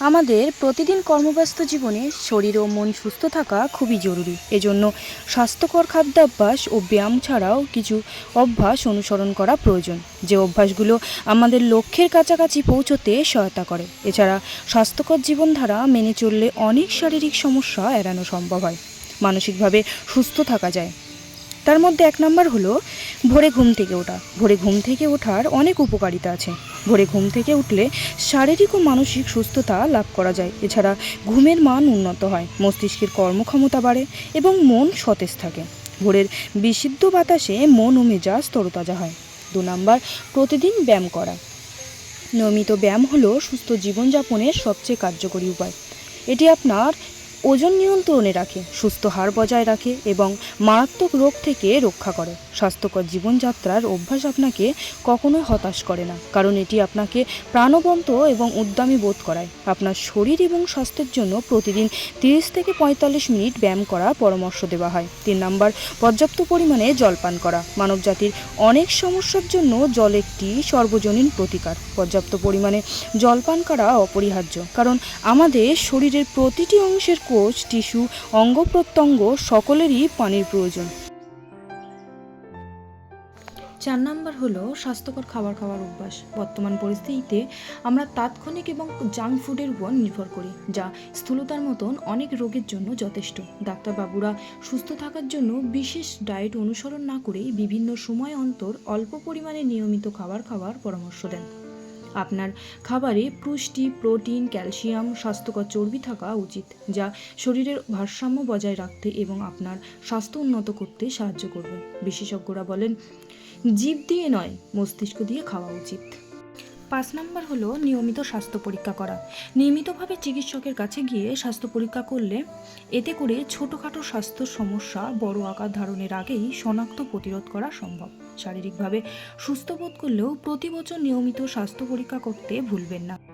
আমাদের প্রতিদিন কর্মব্যস্ত জীবনে শরীর ও মন সুস্থ থাকা খুবই জরুরি। এজন্য স্বাস্থ্যকর খাদ্যাভ্যাস ও ব্যায়াম ছাড়াও কিছু অভ্যাস অনুসরণ করা প্রয়োজন। যে অভ্যাসগুলো আমাদের লক্ষ্যের কাছাকাছি পৌঁছতে সহায়তা করে। এছাড়া স্বাস্থ্যকর জীবনধারা মেনে চললে অনেক শারীরিক সমস্যা এড়ানো সম্ভব হয়। মানসিকভাবে সুস্থ থাকা যায়। তার মধ্যে এক নম্বর হলো ভোরে ঘুম থেকে ওঠা। ভোরে ঘুম থেকে ওঠার অনেক উপকারিতা আছে। ভোরে ঘুম থেকে উঠলে শারীরিক ও মানসিক সুস্থতা লাভ করা যায়। এছাড়া ঘুমের মান উন্নত হয়, মস্তিষ্কের কর্মক্ষমতা বাড়ে এবং মন সতেজ থাকে। ভোরের বিশুদ্ধ বাতাসে মন ও মেজাজ তরতাজা হয়। দু নম্বর, প্রতিদিন ব্যায়াম করা। নিয়মিত ব্যায়াম হলো সুস্থ জীবনযাপনের সবচেয়ে কার্যকরী উপায়। এটি আপনার ওজন নিয়ন্ত্রণে রাখে, সুস্থ হার বজায় রাখে এবং মারাত্মক রোগ থেকে রক্ষা করে। স্বাস্থ্যকর জীবনযাত্রার অভ্যাস আপনাকে কখনোই হতাশ করে না, কারণ এটি আপনাকে প্রাণবন্ত এবং উদ্যমী বোধ করায়। আপনার শরীর এবং স্বাস্থ্যের জন্য প্রতিদিন তিরিশ থেকে পঁয়তাল্লিশ মিনিট ব্যায়াম করা পরামর্শ দেওয়া হয়। তিন নম্বর, পর্যাপ্ত পরিমাণে জল পান করা। মানবজাতির অনেক সমস্যার জন্য জল একটি সর্বজনীন প্রতিকার। পর্যাপ্ত পরিমাণে জল পান করা অপরিহার্য, কারণ আমাদের শরীরের প্রতিটি অংশের কোষ টিস্যু, অঙ্গ প্রত্যঙ্গ সকলেরই পানির প্রয়োজন। চার নাম্বার হলো স্বাস্থ্যকর খাবার খাওয়ার অভ্যাস। বর্তমান পরিস্থিতিতে আমরা তাৎক্ষণিক এবং জাঙ্ক ফুডের উপর নির্ভর করি, যা স্থূলতার মতন অনেক রোগের জন্য যথেষ্ট। ডাক্তারবাবুরা সুস্থ থাকার জন্য বিশেষ ডায়েট অনুসরণ না করেই বিভিন্ন সময় অন্তর অল্প পরিমাণে নিয়মিত খাবার খাওয়ার পরামর্শ দেন। আপনার খাবারে পুষ্টি, প্রোটিন, ক্যালসিয়াম, স্বাস্থ্যকর চর্বি থাকা উচিত, যা শরীরের ভারসাম্য বজায় রাখতে এবং আপনার স্বাস্থ্য উন্নত করতে সাহায্য করবে। বিশেষজ্ঞরা বলেন, জীব দিয়ে নয়, মস্তিষ্ক দিয়ে খাওয়া উচিত। পাঁচ নম্বর হলো নিয়মিত স্বাস্থ্য পরীক্ষা করা। নিয়মিতভাবে চিকিৎসকের কাছে গিয়ে স্বাস্থ্য পরীক্ষা করলে এতে করে ছোটোখাটো স্বাস্থ্য সমস্যা, বড় আকার ধারণের আগেই শনাক্ত প্রতিরোধ করা সম্ভব। শারীরিকভাবে সুস্থ বোধ করলেও প্রতি বছর নিয়মিত স্বাস্থ্য পরীক্ষা করতে ভুলবেন না।